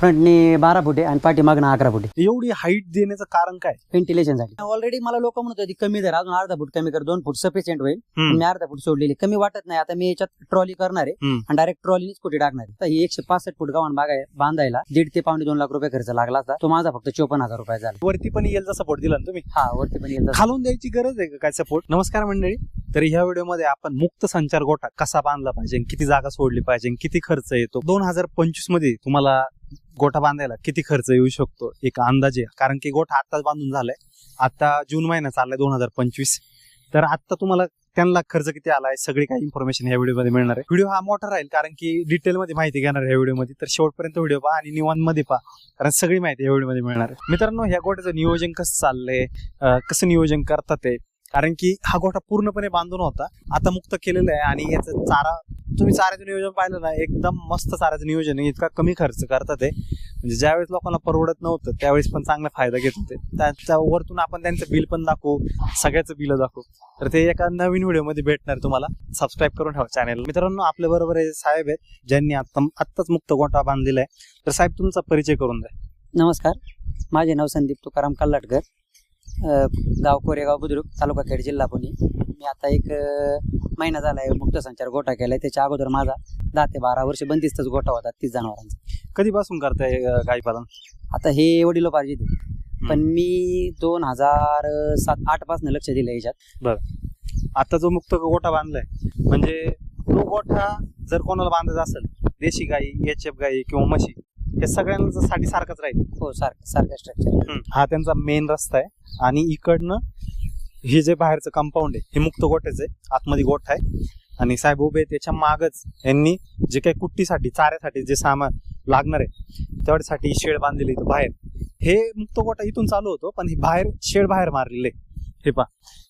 फ्रंटने बारा फुटे आणि पाठीमागनं अकरा फुटे एवढी हाईट देण्याचं कारण काय? व्हेंटिलेशनसाठी ऑलरेडी मला लोक म्हणत होती कमी जर अजून अर्धा फूट कमी कर दोन फूट सफिशियंट होईल. मी अर्धा फूट सोडलेली. कमी वाटत नाही. आता मी याच्यात ट्रॉली करणार आहे. आणि डायरेक्ट ट्रॉलीने स्कूटी टाकणार आहे? तर ही एकशे पासष्ट फूट गव्हाण बाग आहे बांधायला. दीड ते पावणे दोन लाख रुपये खर्च लागला असता. तो माझा फक्त चोपन्न हजार रुपये झाला. वरती पण येलचा सपोर्ट दिला ना तुम्ही? हा वरती पण येईल खालून द्यायची गरज आहे का काय सपोर्ट नमस्कार मंडळी. तर ह्या व्हिडिओमध्ये आपण मुक्त संचार गोठा कसा बांधला पाहिजे किती जागा सोडली पाहिजे किती खर्च येतो? दोन हजार पंचवीसमध्ये तुम्हाला गोठा बांधायला किती खर्च येऊ शकतो? एक अंदाजे. कारण की गोठा आत्ताच बांधून झालाय. आता जून महिना चाललाय दोन हजार पंचवीस. तर आता तुम्हाला त्यांना खर्च किती आलाय? सगळी काही इन्फॉर्मेशन या व्हिडिओमध्ये मिळणार आहे. व्हिडिओ हा मोठा राहील कारण की डिटेल मध्ये माहिती घेणार आहे या व्हिडिओमध्ये. तर शेवटपर्यंत व्हिडिओ पहा आणि निवांमध्ये पहा. कारण सगळी माहिती या व्हिडिओमध्ये मिळणार आहे. मित्रांनो ह्या गोट्याचं नियोजन कसं चाललंय? कसं नियोजन करतात ते? कारण की हा गोठा पूर्णपणे बांधून होता. आता मुक्त केलेलं आहे आणि याचं चारा तुम्ही चाऱ्याचं नियोजन पाहिलं ना एकदम मस्त चाऱ्याचं नियोजन आहे. इतका कमी खर्च करतात ते. म्हणजे ज्यावेळेस लोकांना परवडत नव्हतं त्यावेळेस पण चांगला फायदा घेत होते. त्याच्या वरतून आपण त्यांचं बिल पण दाखवू सगळ्याचं बिल दाखवू. तर ते एका नवीन व्हिडिओमध्ये भेटणार तुम्हाला. सबस्क्राईब करून ठेवा चॅनल मित्रांनो आपल्या बरोबर साहेब आहेत ज्यांनी आता आत्ताच मुक्त गोठा बांधलेला आहे. तर साहेब तुमचा परिचय करून द्या. नमस्कार. माझे नाव संदीप तुकाराम कल्लाटकर. गाव कोरेगाव बुद्रुक तालुका खेड जिल्हा पुणे. मी आता एक महिना झालाय मुक्त संचार गोठा केलाय. त्याच्या अगोदर माझा दहा ते बारा वर्ष बंदिस्तच गोठा होता तीस जनावरांचा. कधीपासून करताय गाई पालन? आता हे वडिलोपार्जित आहे. पण मी दोन हजार सात आठपासून लक्ष दिलं याच्यात. आता जो मुक्त गोठा बांधलाय म्हणजे तो गोठा जर कोणाला बांधायचा असेल देशी गाई एच एफ गाई किंवा म्हशी हे सगळ्यांना साठी सारखंच राहील? हो सारखं सारखं स्ट्रक्चर हा त्यांचा मेन रस्ता आहे. आणि इकडनं हे जे बाहेरचं कंपाऊंड आहे हे मुक्त गोठ्याचं आहे आतमध्ये गोठा आहे. आणि साहेब उभे त्याच्या मागच यांनी जे काही कुट्टीसाठी चाऱ्यासाठी जे सामान लागणार आहे तेवढ्यासाठी शेड बांधलेले इथं बाहेर. हे मुक्त गोठा इथून चालू होतो पण हे बाहेर शेड बाहेर मारलेले हे पा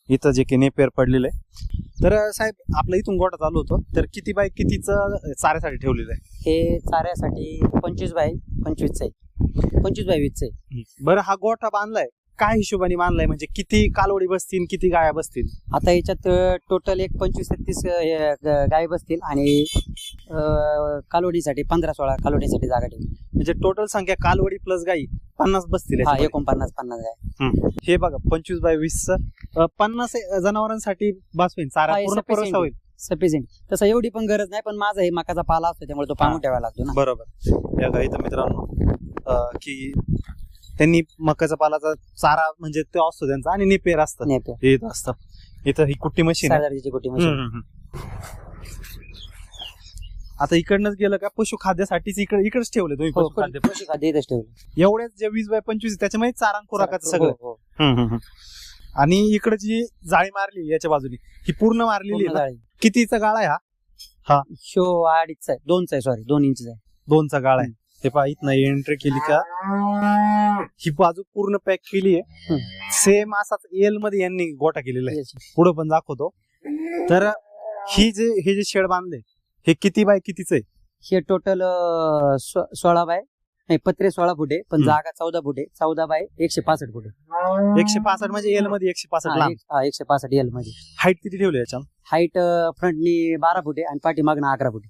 इथं जे काही नेपेर पडलेलं आहे. तर साहेब आपलं इथून गोठा चालू होतो तर किती बाय कितीचं चाऱ्यासाठी ठेवलेलं आहे? हे चाऱ्यासाठी पंचवीस बाय पंचवीसचं आहे. पंचवीस बाय वीसचं आहे. बरं हा गोठा बांधलाय. काय हिशोबाने बांधलाय म्हणजे किती कालवडी बसतील किती गाया बसतील? आता याच्यात टोटल एक पंचवीस ते तीस अं, ग- गाय बसतील आणि अं, कालोडीसाठी पंधरा सोळा कालोडीसाठी जागा ठेवली म्हणजे टोटल संख्या कालवडी प्लस गाई पन्नास बसतील हा याच्यामध्ये. एकोणपन्नास पन्नास गाय. हे. बघा पंचवीस बाय वीस पन्नास अं, जनावरांसाठी बस होईल चारा हा, हे पूर्ण sufficient. पुरेसा होईल. सफिशियंट तसं एवढी पण गरज नाही पण माझा हे मकाचा पाला असतो त्यामुळे तो पांगून हा. ठेवायला लागतो ना. बरोबर. या गाईचं मित्रांनो अं, की त्यांनी मकाचा पालाचा चारा म्हणजे तो असतो त्यांचा आणि निपेर असतं नेपियर. हे इथं असतं. इथं ही कुट्टी मशीन आहे. सरदारजीची कुटी मशीन. हम्म, हम्म, हम्म. आता इकडनंच गेलं का पशुखाद्यासाठीच इकडे इकडेच ठेवले तुम्ही हो, पशुखाद्य पशुखाद्य इथंच ठेवलं. एवढ्याच जे वीस बाय पंचवीस त्याच्यामध्ये चारा खुराकाचं हो, सगळं. हो. हम्म, हम्म, हम्म. आणि इकडे जी जाळी मारली याच्या बाजूनी ही पूर्ण मारलेली पूर्ण आहे ना? जाळी. कितीचा गाळा आहे हा? शो अडीचचा आहे दोनचा आहे सॉरी दोन इंचचा आहे. दोनचा गाळा आहे. हे पहा इथनं एंट्री केली का? ही बाजू पूर्ण पॅक केली आहे. सेम असाच एलमध्ये यांनी गोटा केलेला आहे. पुढे पण दाखवतो. तर ही जे हे जे शेड बांधले हे किती बाय कितीच आहे? हे टोटल सोळा बाय नाही पत्रे सोळा फुट पण. जागा चौदा फुट चौदा बाय एकशे पासष्ट फुट. एकशे पासष्ट म्हणजे एलमध्ये एकशे पासष्ट एकशे पासष्ट एलमध्ये. हाईट किती ठेवली याच्या हाईट फ्रंटनी बारा फुट आहे आणि पाठीमागनं अकरा फुट.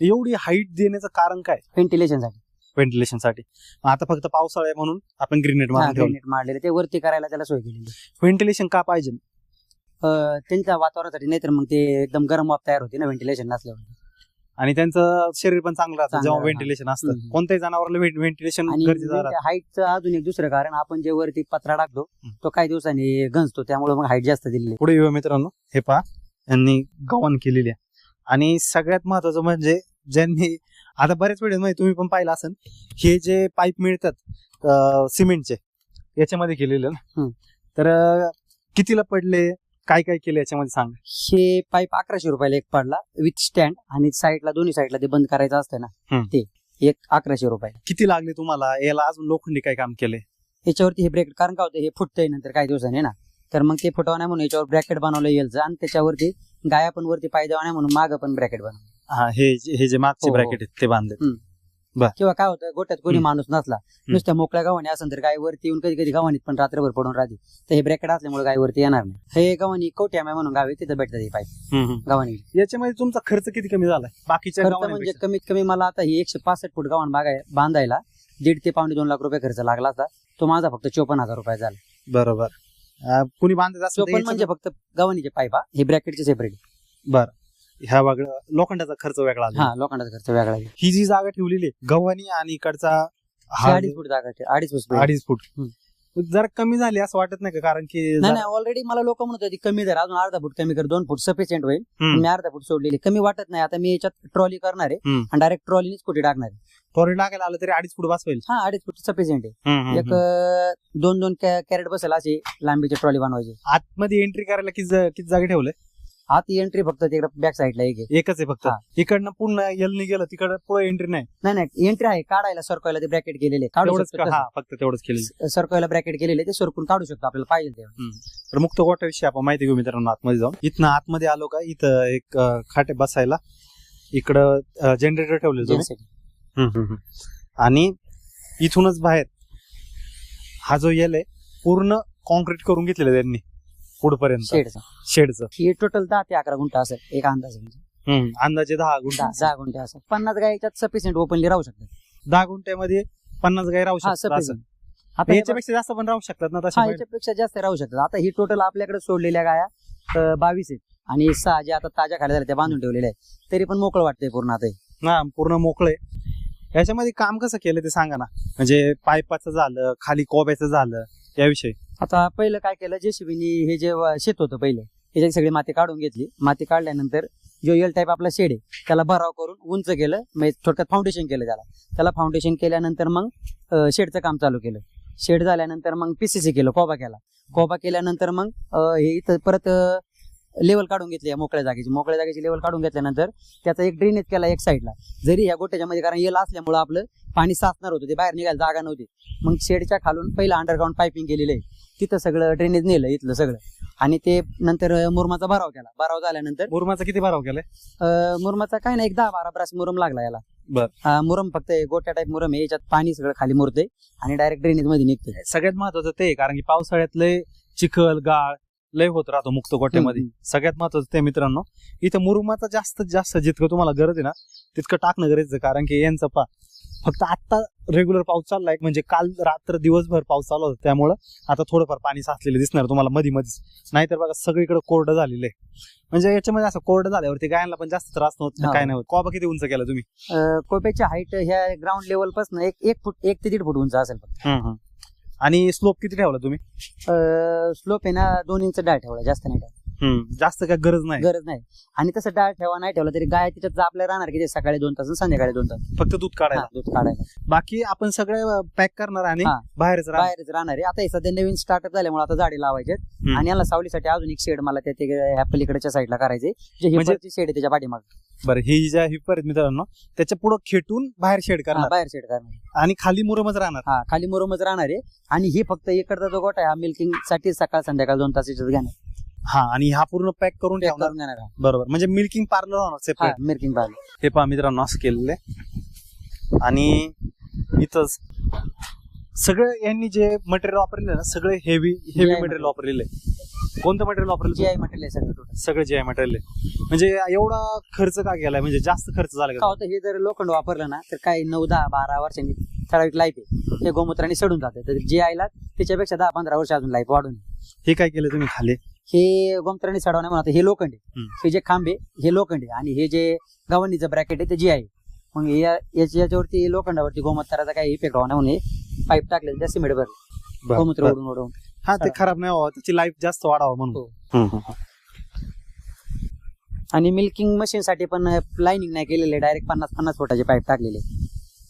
एवढी हाईट देण्याचं कारण काय? व्हेंटिलेशन साठी व्हेंटिलेशनसाठी आता फक्त पावसाळा आहे म्हणून आपण ग्रीनेट मारून ठेवलं granite मारलेले ते वरती करायला त्याला सोय केलेली व्हेंटिलेशन का पाहिजे अं, त्यांच्या वातावरणासाठी नाहीतर मग ते एकदम गरम वाफ तयार होते ना व्हेंटिलेशन नसल्यावर आणि त्यांचं शरीर पण चांगलं असतं चांगलं, जेव्हा हा. व्हेंटिलेशन असतं हम्म. कोणत्याही जनावराला व्हेंटिलेशन आणि गरजेचं राहतं. हाईटचं अजून एक दुसरं कारण आपण जे वरती पत्रा टाकतो हम्म. तो काही दिवसांनी गंजतो त्यामुळे मग हाईट जास्त दिलेली आहे. पुढे येऊ मित्रांनो हे पहा यांनी गव्हाण केलेली आहे आणि सगळ्यात महत्वाचं म्हणजे ज्यांनी आता बऱ्याच वेळेस मध्ये तुम्ही पण पाहिलं असेल हे जे पाईप मिळतात सिमेंटचे याच्यामध्ये केलेले ना. तर कितीला पडले? काय काय केलं याच्यामध्ये सांग? हे पाईप अकराशे रुपयाला एक पडला विथ स्टँड आणि साईडला दोन्ही साईडला ते बंद करायचं असतं ना. ते एक अकराशे रुपये किती लागले तुम्हाला? याला अजून लोखंडी काय काम केले याच्यावरती हे ब्रॅकेट कारण काय होतं हे फुटतंय नंतर काही दिवसांनी ना तर मग ते फुटवा नाही म्हणून याच्यावर ब्रॅकेट बनवलं येईल. आणि त्याच्यावरती गाया पण वरती पाय नाही म्हणून मागं पण ब्रॅकेट बनवलं. हा हे जे- हे जे मागचे हो, हो. ब्रॅकेट आहेत ते बांधले हम्म. बर. किंवा काय होतं गोट्यात कोणी हम्म. माणूस नसला नुसत्या मोकळ्या गव्हाणी असेल तर गाय वरती येऊन कधी कधी गव्हाणीत पण रात्रभर पडून राहते. तर हे ब्रॅकेट असल्यामुळे गाय वरती येणार नाही. हे गव्हाणी कवट्याम्या म्हणून गाव आहे तिथं भेटतात हे पाईप गव्हाणी. याच्यामध्ये तुमचा खर्च किती कमी झालाय? बाकीच्या खर्च म्हणजे गावांपेक्षा? कमीत कमी मला आता ही एकशे पासष्ट फूट गव्हाण बागाय बांधायला दीड ते पावणे दोन लाख रुपये खर्च लागला होता तो माझा फक्त चोपन्न हजार रुपये झाला. बरोबर. अं, कुणी बांधत असेल तर चोपन्न म्हणजे फक्त गव्हाणीचे पाईप हा हे ब्रॅकेटचे सेपरेट बरं. ह्या वेगळं लोखंडाचा खर्च वेगळा आला. हा लोखंडाचा खर्च वेगळा आहे. ही जी जागा ठेवलेली आहे, गव्हाणी आणि इकडचा हे अडीच फूट जागा आहे, अडीच फूट. अडीच फूट हम्म. जरा कमी झाली असं वाटत नाही का कारण की नाही ऑलरेडी मला लोक म्हणत होते कमी दर अजून अर्धा फूट कमी कर दोन फूट सफिशियंट होईल हम्म. मी अर्धा फूट सोडलेली कमी वाटत नाही आता मी याच्यात ट्रॉली करणार आहे हम्म. आणि डायरेक्ट ट्रॉलीनीच कुठे टाकणार आहे टॉयलेट लागायला आलं तरी अडीच फूट बसवेल हा अडीच फूट सफिशियंट आहे एक. अं, दोन दोन कॅरेट बसेल अशी लांबीची ट्रॉली बनवायची आतमध्ये एंट्री करायला किती जा- किती जागे ठेवलंय आत एंट्री फक्त तिकडे बॅक साईडला एक आहे. एकच आहे फक्त. हा. इकडनं पूर्ण एलनी गेलं तिकडं पुढे एंट्री नाही. नाही नाही एंट्री आहे काढायला सरकवायला ते ब्रॅकेट केलेले. काढू तेवढंच का? शकतो हा फक्त तेवढंच केलं सरकवायला ब्रॅकेट केलेले ते सरकून काढू शकतो आपल्याला पाहिजे ते तर मुक्त गोट्याविषयी आपण माहिती घेऊ मित्रांनो आतमध्ये जाऊन. इथनं आतमध्ये आलो का इथं एक अं, खाटे बसायला. इकडं जनरेटर ठेवले तुम्ही. Genset. हम्म, हम्म, हम्म. आणि इथूनच बाहेर हा जो येल आहे पूर्ण कॉन्क्रीट करून घेतलेलं आहे त्यांनी. पुढपर्यंत. शेडचं. शेडचं. हे टोटल दहा ते अकरा गुंठ असेल एक अंदाज म्हणजे. अंदाजे दहा गुंठ. दहा दहा गुंठे असं. पन्नास गाय याच्यात सफिशियंट ओपनली राहू शकतात. दहा गुंठ्यामध्ये पन्नास गाय राहू हा शकतात असं. सफिशियंट आता हे याच्यापेक्षा जास्त पण राहू शकतात ना हा याच्यापेक्षा जास्त राहू शकतात. आता ही टोटल आपल्याकडे सोडलेल्या गाया बावीस आहेत. आणि सहा ज्या आता ताज्या खाल्या झाल्या त्या बांधून ठेवलेल्या आहेत. तरी पण मोकळं वाटतंय पूर्ण आता हे. ना पूर्ण मोकळे. याच्यामध्ये काम कसं केलं ते सांगा ना. म्हणजे पाईपाचं झालं खाली कोब्याचं झालं याविषयी. आता पहिलं काय केलं जेसीबीनी हे जे शेत होतं पहिले ह्याच्यात सगळी माती काढून घेतली. माती काढल्यानंतर जो एल टाईप आपला शेड आहे त्याला भराव करून उंच केलं म्हणजे थोडक्यात फाउंडेशन केलं त्याला. त्याला फाउंडेशन केल्यानंतर मग शेडचं काम चालू केलं. शेड झाल्यानंतर मग पीसीसी केलं कोबा केला. कोबा केल्यानंतर मग हे इथं परत लेवल काढून घेतली या मोकळ्या जागेची. मोकळ्या जागेची लेवल काढून घेतल्यानंतर त्याचा एक ड्रेनेज केला एक साईडला जरी या गोट्याच्या मध्ये कारण येल असल्यामुळं आपलं पाणी साचणार होतं ते बाहेर निघायला जागा नव्हती. मग शेडच्या खालून पहिलं अंडरग्राऊंड पायपिंग केलेलं आहे. तिथं सगळं ड्रेनेज नेलं इथलं सगळं आणि ते नंतर मुरमाचा भराव केला भराव झाल्यानंतर मुरमाचा किती भराव केलाय अं, मुरमाचा काय नाही एक दहा बारा ब्रास मुरम लागला याला बर. मुरम फक्त हे गोट्या टाईप मुरम आहे याच्यात पाणी सगळं खाली मुरते आणि डायरेक्ट ड्रेनेजमध्ये निघते सगळ्यात महत्वाचं ते आहे, कारण की पावसाळ्यात लय चिखल गाळ लय होत राहतो मुक्त गोट्यामध्ये हम्म. सगळ्यात महत्वाचं ते मित्रांनो इथं मुरुमाचा जास्तीत जास्त जितकं तुम्हाला गरज आहे ना तितकं टाकणं गरजेचं आहे. कारण की यांचं पा फक्त आता रेग्युलर पाऊस चाललाय. म्हणजे काल रात्र दिवसभर पाऊस चालू होता. त्यामुळं आता थोडंफार पाणी साचलेलं दिसणार तुम्हाला मध्ये मध्येच नाहीतर बघा सगळीकडे कोरडं झालेलं आहे. म्हणजे याच्यामध्ये असं कोरडं झाल्यावरती गायांना पण जास्त त्रास नव्हत हा. काय नाही होत. कोबा किती उंच केला तुम्ही? अं, कोप्याची हाईट ह्या ग्राउंड लेवलपासून एक एक फूट एक ते दीड फूट उंच असेल फक्त. आणि स्लोप किती ठेवला तुम्ही? स्लोप आहे ना दोन इंच डाळ ठेवला जास्त नाही ठेवला. जास्त काय गरज नाही. गरज नाही. आणि तसं डाळ ठेवा नाही ठेवला तरी गाय तिच्यात जापल्या राहणार की ते सकाळी दोन तास आणि संध्याकाळी दोन तास. फक्त दूध काढायला. दूध काढायला. बाकी आपण सगळे पॅक करणार आणि हा. बाहेरच राहणार. बाहेरच राहणार आहे. आता हे सध्या नवीन स्टार्टअप झाल्यामुळे आता झाडे लावायचे हम्म. आणि याला सावलीसाठी अजून एक शेड मला त्या ते ह्या पलीकडच्या साईडला करायचे जे म्हणजे- हिपरची शेड आहे त्याच्या पाठीमाग. बरं ही ज्या हिपर आहेत मित्रांनो त्याच्या पुढे खेटून बाहेर शेड करणार. बाहेर शेड करणार. आणि खाली मुरमच राहणार. हा खाली मुरुमच राहणार आहे. आणि हे फक्त इकडचा जो गोटा आहे हा मिल्किंगसाठी सकाळ संध्याकाळ दोन तास याच्यात घेणार. हा आणि हा पूर्ण पॅक करून Pack ठेवणार? करून हा. बरोबर. म्हणजे मिल्किंग पार्लर होणार हा सेपरेट मिल्किंग पार्लर हे पहा मित्रांनो असं केलेलं आहे. आणि इथंच सगळं यांनी जे मटेरियल वापरलेलं आहे ना सगळे हेवी हेवी मटेरियल वापरलेलं आहे. कोणतं मटेरियल वापरलेलं जी आय मटेरियल आहे सगळं total. सगळं जे आहे मटेरियल आहे. म्हणजे एवढा खर्च का केलाय? म्हणजे जास्त खर्च झाला का? का होतं? हे जर लोखंड वापरलं ना तर काही नऊ दहा बारा वर्षांनी ठराविक लाईफ आहे. ते गोमूत्राने सडून जाते. तर जे आयला त्याच्यापेक्षा दहा पंधरा वर्ष अजून लाईफ वाढून हे काय केलं तुम्ही खाली? हे गोमत्राने सडवणे म्हणतात हे लोखंड. हम्म. हे जे खांबे हे लोखंड. आणि हे जे गव्हाणीचं ब्रॅकेट आहे ते जी आहे. मग या- याच्या- याच्यावरती लोखंडावरती गोमूत्राचा काही इफेक्ट होणार म्हणून पाईप टाकले त्या सिमेंट भरले गोमूत्र बरं. ओढून ओढून. हा ते खराब नाही व्हावं. त्याची लाईफ जास्त वाढावं म्हणून. हो. हम्म, हम्म, आणि मिल्किंग मशीन साठी पण लाईनिंग नाही केलेले डायरेक्ट पन्नास पन्नास फुटाचे पाईप टाकलेले.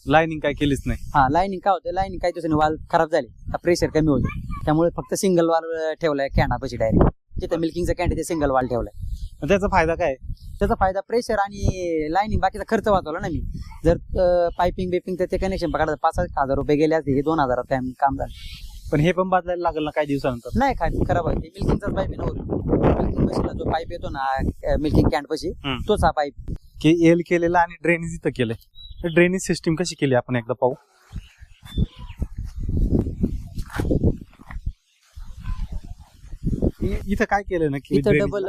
लाईनिंग काय केलीच नाही. हा लाईनिंग काय होतं? लाईनिंग काही दिवसांनी वाल खराब झाले. प्रेशर कमी होते. त्यामुळे फक्त सिंगल वाल ठेवलाय कॅन्डापाशी डायरेक्ट जिथं मिल्किंगचा कॅन्ड ते सिंगल वाल ठेवलाय. मग त्याचा फायदा काय? त्याचा फायदा प्रेशर आणि लाईनिंग बाकीचा खर्च वाचवला ना मी. जर पायपिंग बिपिंग तर ते कनेक्शन पकडा पाच हजार रुपये गेले असते हे दोन हजारात काम काम झालं. पण हे पण बदलायला लागेल ना काही दिवसानंतर? नाही काय खराब आहे. मिल्किंगचाच पाईप आहे ना मिल्किंग मशीनला जो पाईप येतो ना मिल्किंग कॅन्ड पाशी हम्म. तोच हा पाईप की एल केलेला आणि ड्रेनेज इथं केलंय. ड्रेनेज सिस्टीम कशी केली आपण एकदा पाहू? इ- इथं काय केलं ना इथं डबल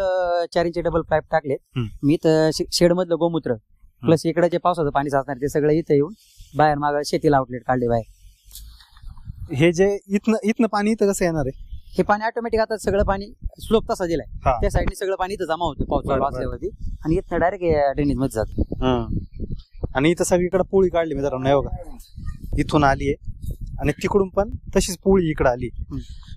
चार इंची डबल पाईप टाकलेत. हम्म. मी इथं शेड मधलं गोमूत्र प्लस इकडे जे पावसाचं पाणी साचणार ते सगळं इथं येऊन बाहेर माग शेतीला आउटलेट काढले बाहेर. हे जे इथनं इथनं पाणी इथं कसं येणार आहे? हे पाणी ऑटोमॅटिक आता सगळं पाणी स्लोप तसा दिलाय. हा. त्या साईडने सगळं पाणी इथं जमा होतं पाऊस चालू बरं, बरं. असल्यावरती आणि इथं डायरेक्ट ड्रेनेजमध्ये जात. आणि इथं सगळीकडे पोळी काढली मित्रांनो हे बघा इथून आली आहे आणि तिकडून पण तशीच पोळी इकडे आली.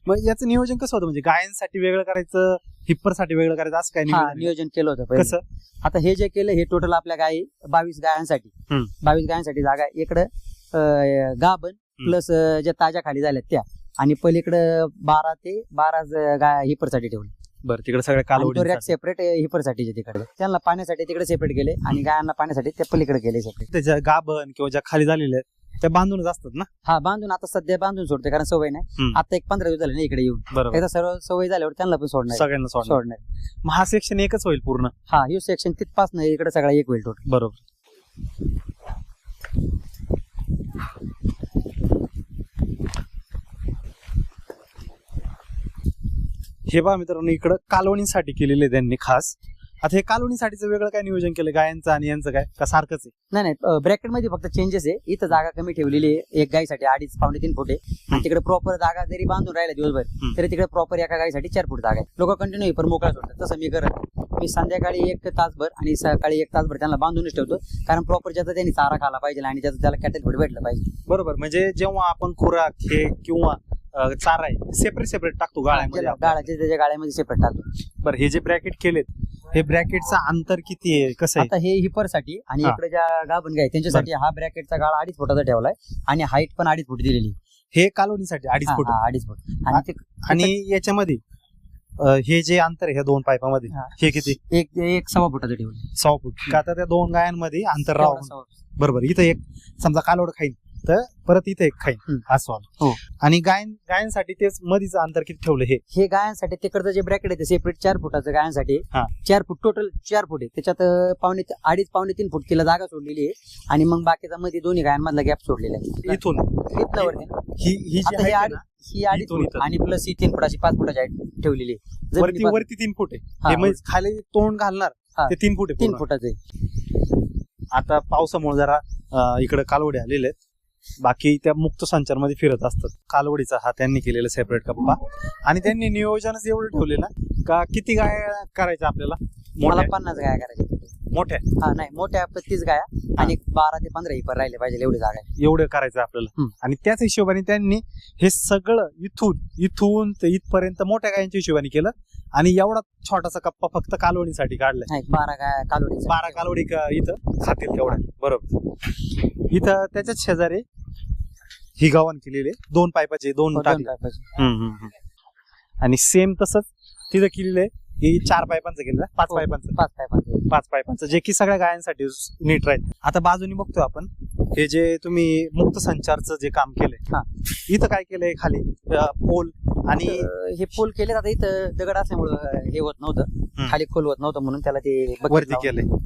मग याचं नियोजन कसं होतं? म्हणजे गायांसाठी वेगळं करायचं हिप्परसाठी वेगळं करायचं असं काय हा नियोजन? केलं होतं पहिले. कसं? आता हे जे केलं हे टोटल आपल्या गायी बावीस गायांसाठी. हम्म. बावीस गायांसाठी जागा आहे. इकडं अं, गाभण प्लस ज्या ताज्या खाली झाल्यात त्या. आणि पलीकडं बारा ते बारा ज- गाय हिपरसाठी ठेवले. बरं तिकडे सगळ्या कालवडी सेपरेट हिपरसाठी तिकडे. त्यांना पाण्यासाठी तिकडे सेपरेट केले आणि गायांना पाण्यासाठी ते पलीकडे केले सेपरेट त्याच्या गाभण किंवा ज्या खाली झालेल्या आहेत त्या बांधूनच असतात ना? हा बांधून आता सध्या बांधून सोडते कारण सवय नाही. हम्म. आता एक पंधरा दिवस झाले ना इकडे येऊन. बरोबर. एकदा सर्व सवय झाल्यावर त्यांना पण सोडणार सगळ्यांना सोडणार. सोडणार मग हा सेक्शन एकच होईल पूर्ण? हा हे सेक्शन तिथपासून इकडे सगळा एक होईल टोटल बरोबर. हे पहा मित्रांनो इकडं कालवणीसाठी केलेले त्यांनी खास. आता हे कालवणीसाठीचं वेगळं काय नियोजन केलं? गायांचं आणि यांचं काय? का सारखंच आहे? नाही नाही. ब्रॅकेटमध्ये फक्त चेंजेस आहे. इथं जागा कमी ठेवलेली आहे. एक गायसाठी अडीच पावणे तीन फुट आहे. आणि तिकडे प्रॉपर जागा जरी बांधून राहिला दिवसभर. तरी तिकडे प्रॉपर एका गायसाठी चार फूट जागा आहे. लोक कंटिन्यू पण मोकळा सोडतात. तसं मी करत. मी संध्याकाळी एक तासभर आणि सकाळी एक तासभर त्यांना बांधूनच ठेवतो. कारण प्रॉपर ज्याचा त्यांनी चारा खाला पाहिजे आणि ज्याचं त्याला कॅटल फूड भेटलं पाहिजे. बरोबर. म्हणजे जेव्हा आपण खुराक हे किंवा चारा आहे सेपरेट सेपरेट टाकतो गाळ्यामध्ये. गाळाच्या त्याच्या गाळ्यामध्ये सेपरेट टाकतो. बरं हे जे ब्रॅकेट केलेत हे ब्रॅकेटचं अंतर किती आहे? कसं आहे? आता हे हिपरसाठी आणि हा. इकडे ज्या गाभण गाय त्यांच्यासाठी हा ब्रॅकेटचा गाळा अडीच फुटाचा ठेवलाय आणि हाईट पण अडीच फूट दिलेली हे कालवणीसाठी अडीच हा, फूट. हा, अडीच फूट. आणि ते आणि याच्यामध्ये अं, हे जे अंतर आहे ह्या दोन पाईपामध्ये हा. हे किती? एक एक सव्वा फुटाचं ठेवलं सहा फूट. का तर त्या दोन गायांमध्ये अंतर राहून सव्वा- बरोबर. इथं एक समजा कालवड खाईन तर परत इथं एक खाईन हम्म. हा हो. आणि गायन गायांसाठी तेच मधीच अंतर किती ठेवलं हे हे गायांसाठी तिकडचं जे ब्रॅकेट आहे ते सेपरेट चार फुटाचं गायांसाठी हा. चार फूट टोटल चार फूट आहे त्याच्यात अं, पावणे अडीच पावणे तीन फूट किलो जागा सोडलेली आहे आणि मग बाकीचा मध्ये दोन्ही गायांमधला गॅप सोडलेला आहे इथून इथनं वरती. ही ही जी आता हे height आहे अडीच ना, ही अडीच इथून फूट इथं. आणि प्लस ही तीन फुटाची पाच फुटाची height ठेवलेली आहे वरती जमिनीपासून वरती तीन फूट आहे हा, हे म्हणजे खाली तोंड घालणार हा. ते तीन फूट आहे तीन पूर्ण. फुटाचं आहे आता पावसामुळे जरा अं, इकडे कालवडी आलेले आहेत बाकी त्या मुक्त संचारमध्ये फिरत असतात. कालवडीचा हा त्यांनी केलेला सेपरेट कप्पा आणि त्यांनी नियोजनच एवढं ठेवलेलं का किती गाय करायच्या आपल्याला? मला पन्नास गाया करायच्या. मोठ्या? हा नाही मोठ्या पस्तीस गाया. आणि बारा ते पंधरा हिपर राहिले पाहिजे एवढी जागा. आहे एवढं करायचं आपल्याला. हम्म. आणि त्याच हिशोबाने त्यांनी हे सगळं इथून इथून ते इथपर्यंत मोठ्या गायांच्या हिशोबाने केलं. आणि एवढा छोटासा कप्पा फक्त कालवणीसाठी काढलाय. नाही बारा गाया कालोडी बारा कालवडी का इथं खातील तेवढ्या. बरोबर. इथं त्याच्याच शेजारी ही गावन केलेली आहे. दोन पायपाचे दोन टाकले पायपाची. हम्म, हम्म, हम्म. आणि सेम तसंच तिथं केलेलं आहे. की चार पायपांचं केलेलं आहे, पाच हो. पायपांचं. पाच पायपाची. पाच पायपांचं. जे की सगळ्या गायांसाठी नीट राहील. आता बाजूनी बघतोय आपण हे जे तुम्ही मुक्त संचारचं जे काम हा. केलंय इथं काय केलंय खाली? पोल आणि हे पोल केले आता इथं दगड असल्यामुळं अं, हे होत नव्हतं. खाली खोल होत नव्हतं म्हणून त्याला ते bucket वरती लावून- केलंय.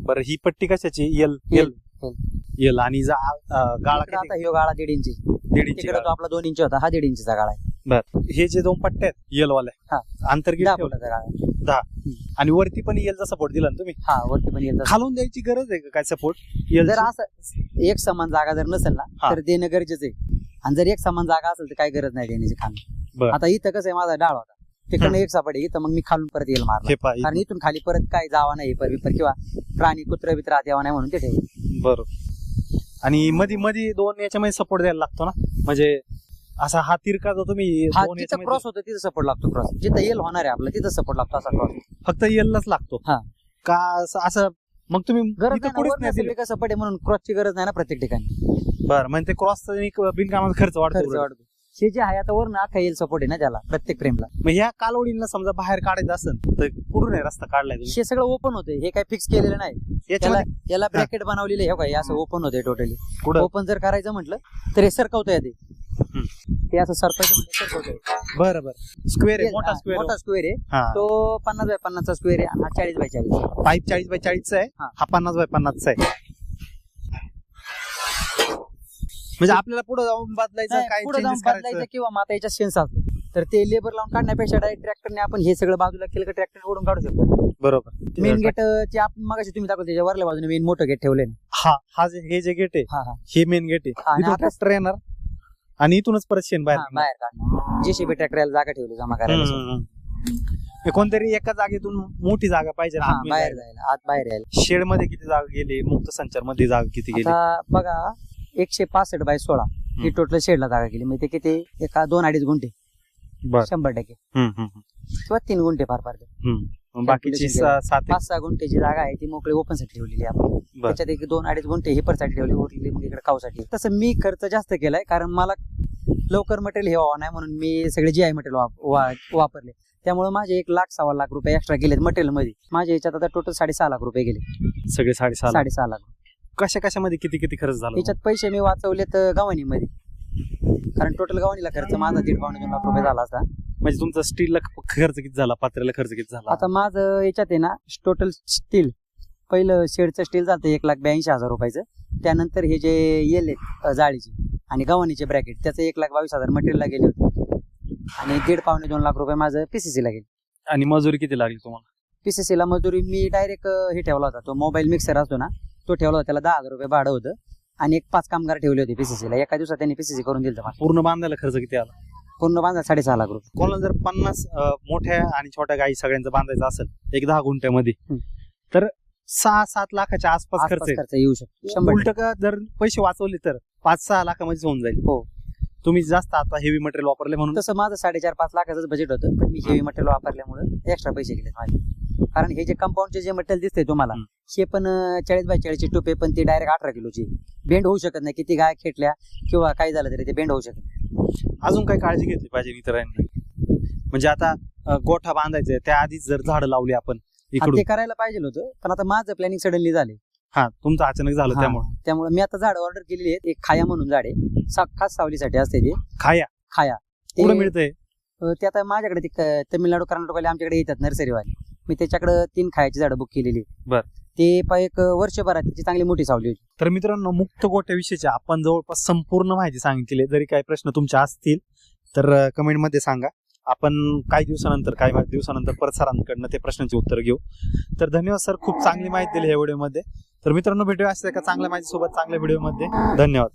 बरं ही पट्टी कशाची? L L. यल यल आणि जा- अं, गाळा इकडं किती? आता ह्यो गाळा दीड इंची दीड इंची तिकडे गाळा. तो आपला दोन इंची होता. हा दीड इंचीचा गाळा आहे. बर. हे जे दोन पट्ट्या आहेत यल वाल्या हा. अंतर किती दहा ठेवलं? फुटाचा गाळा आहे. आणि वरती पण येलचा सपोर्ट दिला ना तुम्ही? हा वरती पण येईल खालून द्यायची गरज आहे का काय सपोर्ट यल जर असं एक समान जागा जर नसेल ना हा. तर देणं गरजेचं आहे. आणि जर एक समान जागा असेल तर काही गरज नाही देण्याची खाली. बरं. आता इथं कसं आहे माझा डाळ होता. तिकडनं एक आहे इथं मग मी खालून परत येईल मारला. हे पहा कारण इथून खाली परत काय जावा नाही पर विपर किंवा प्राणी कुत्र बित्र आत यावा नाही म्हणून ते ठेवलं. बरोबर. आणि मधी मधी दोन याच्यामध्ये सपोर्ट द्यायला लागतो ना? म्हणजे असा हा तिरका जो तुम्ही हा दोन जिथं याच्यामध्ये क्रॉस होतो तिथं सपोर्ट लागतो क्रॉस जिथं येल होणार आहे आपलं तिथं सपोर्ट लागतो असा क्रॉस फक्त येललाच लागतो. हा. का असं- असं मग तुम्ही गरज इथं नाही ना, दिलं. सपाट आहे म्हणून क्रॉसची गरज नाही ना प्रत्येक ठिकाणी. बरं म्हणजे ते क्रॉस बिनकामाचा खर्च वाढतो खर्च. वाढतो. हे जे आहे आता वरनं अख्खा येईल सपोर्ट आहे ना त्याला प्रत्येक फ्रेमला मग ह्या कालवडीला समजा बाहेर काढायचं असेल तर कुठून आहे रस्ता काढलाय तुम्ही? हे सगळं ओपन होते हे काही फिक्स केलेलं नाही. त्याला याला ब्रॅकेट बनवलेलं आहे हे काय असं ओपन होते टोटली कुठं? ओपन जर करायचं म्हटलं तर हे सरकवता येते. ते असं सरकवता बरं बरं. स्क्वेअर आहे मोठा स्क्वेअर मोठा स्क्वेअर आहे. हा. तो पन्नास बाय पन्नासचा स्क्वेअर आहे आणि हा चाळीस बाय चाळीस पाईप चाळीस बाय चाळीसचा आहे हा. हा पन्नास बाय पन्नासचा आहे. म्हणजे आपल्याला पुढे जाऊन बदलायचं काय पुढे जाऊन changes करायचं. बदलायचं किंवा मग आता याच्या सेन्स असतो. तर ते लेबर लावून काढण्यापेक्षा डायरेक्ट ट्रॅक्टरने आपण हे सगळं बाजूला केलं की ट्रॅक्टर ओढून काढू शकतो. बरोबर. मेन गेट चे आपण मगाशी तुम्ही दाखवलं त्याच्या वरल्या बाजूने मेन मोठं गेट ठेवले हा हा जे हे जे गेट आहे हा हा. हे मेन गेट आणि आहे इथून आता- ट्रॅक्टर येणार. आणि इथूनच परत शेण बाहेर हा. बाहेर काढणार. जेसीबी ट्रॅक्टरला जागा ठेवली जमा करायला हम्म, हम्म. कोणतरी एका जागेतून मोठी जागा पाहिजे हा, बाहेर जायला. आत बाहेर यायला. शेडमध्ये किती जागा गेली मुक्त संचारमध्ये जागा किती गेली? आता बघा एकशे पासष्ट बाय सोळा ही टोटल शेडला जागा केली. म्हणजे ते किती? एका दोन अडीच गुंठे. बर. शंभर टक्के. किंवा तीन गुंठे फार फार हम्म. बाकीची सा- सात पाच सहा गुंठेची जागा आहे ती मोकळी ओपनसाठी ठेवलेली आहे आपण. बर. त्याच्यात एक दोन अडीच गुंठे हिपरसाठी ठेवली उरलेली मग इकडे काऊसाठी तसं मी खर्च जास्त केलाय कारण मला लवकर मटेरियल हे व्हावं नाही म्हणून मी सगळे जी आय मटेरियल वापरले. त्यामुळे माझे एक लाख सव्वा लाख रुपये एक्स्ट्रा गेलेत मटेरियलमध्ये. माझ्या याच्यात आता टोटल साडेसहा लाख रुपये गेले. सगळे साडेसहा लाख. साडेसहा लाख. कशा कशामध्ये किती किती खर्च झाला? याच्यात पैसे मी वाचवलेत गव्हाणीमध्ये. कारण टोटल गव्हाणीला खर्च माझा दीड पावणे दोन लाख रुपये झाला असता. म्हणजे तुमचा स्टीलला खर्च किती झाला? पात्र्याला खर्च किती झाला? आता माझं याच्यात आहे ना टोटल स्टील पहिलं शेडचं स्टील जातं एक लाख ब्याऐंशी हजार रुपयाचं. त्यानंतर हे जे येले जाळीचे आणि गव्हाणीचे ब्रॅकेट त्याचं एक लाख बावीस हजार मटेरियलला गेले होते. आणि दीड पावणे दोन लाख रुपये माझं PCC ला गेले. आणि मजुरी किती लागली तुम्हाला? PCC ला मजुरी मी डायरेक्ट हे ठेवला होता. तो मोबाईल मिक्सर असतो ना तो ठेवला होता. त्याला दहा हजार रुपये भाडं होतं. आणि एक पाच कामगार ठेवले होते PCC ला. एका दिवसात त्यांनी पीसीसी करून दिलं मला. पूर्ण बांधायला खर्च किती आला? पूर्ण बांधा साडेसहा लाख रुपये. कोणाला जर पन्नास अं, मोठ्या आणि छोट्या गायी सगळ्यांचं बांधायचं असेल एक दहा गुंठ्यामध्ये हम्म. तर सहा सात लाखाच्या आसपास खर्च आसपास खर्च येऊ शकतो. शंभर उलट का जर पैसे वाचवले तर पाच सहा लाखामध्येच होऊन जाईल. हो. तुम्ही जास्त आता हेवी मटेरियल वापरले म्हणून. तसं माझं साडेचार पाच लाखाचंच बजेट होतं पण मी हेवी मटेरियल वापरल्यामुळे एक्स्ट्रा पैसे गेले माझे. कारण हे जे कंपाऊंडचे जे मटेरियल दिसतंय तुम्हाला. हे. पण चाळीस बाय चाळीसचे टोपे पण ते डायरेक्ट अठरा किलोची. बेंड होऊ शकत नाही. किती गाय खेटल्या किंवा काही झालं तरी ते बेंड होऊ शकत नाही. अजून काही काळजी घेतली पाहिजे इतरांनी? म्हणजे आता गोठा बांधायचंय त्या आधीच जर झाडं लावली आपण इकडून. ते करायला पाहिजे होतं पण आता माझं प्लॅनिंग सडनली झाले हा तुमचं अचानक झालं. त्यामुळे. त्यामुळे मी आता झाड ऑर्डर केलेली आहेत एक खाया म्हणून झाड आहे. खास सावलीसाठी असते ते. खाया? खाया. कुठं मिळतंय? ते आता माझ्याकडे ते तमिळनाडू कर्नाटकवाले आमच्याकडे येतात नर्सरीवाले. मी त्याच्याकडे तीन खायाची झाडं बुक केलेली. बर. ते पा एक वर्षभरात त्याची चांगली मोठी सावली होती. तर मित्रांनो मुक्त गोट्याविषयीची आपण जवळपास संपूर्ण माहिती सांगितली. जरी काही प्रश्न तुमचे असतील तर कमेंटमध्ये सांगा. आपण काही दिवसानंतर काही दिवसानंतर परत सरांकडनं ते प्रश्नांचे उत्तर घेऊ. तर धन्यवाद सर. खूप चांगली माहिती दिली या व्हिडिओमध्ये. तर मित्रांनो भेटूया असं एका चांगल्या माहितीसोबत चांगल्या व्हिडिओमध्ये. धन्यवाद.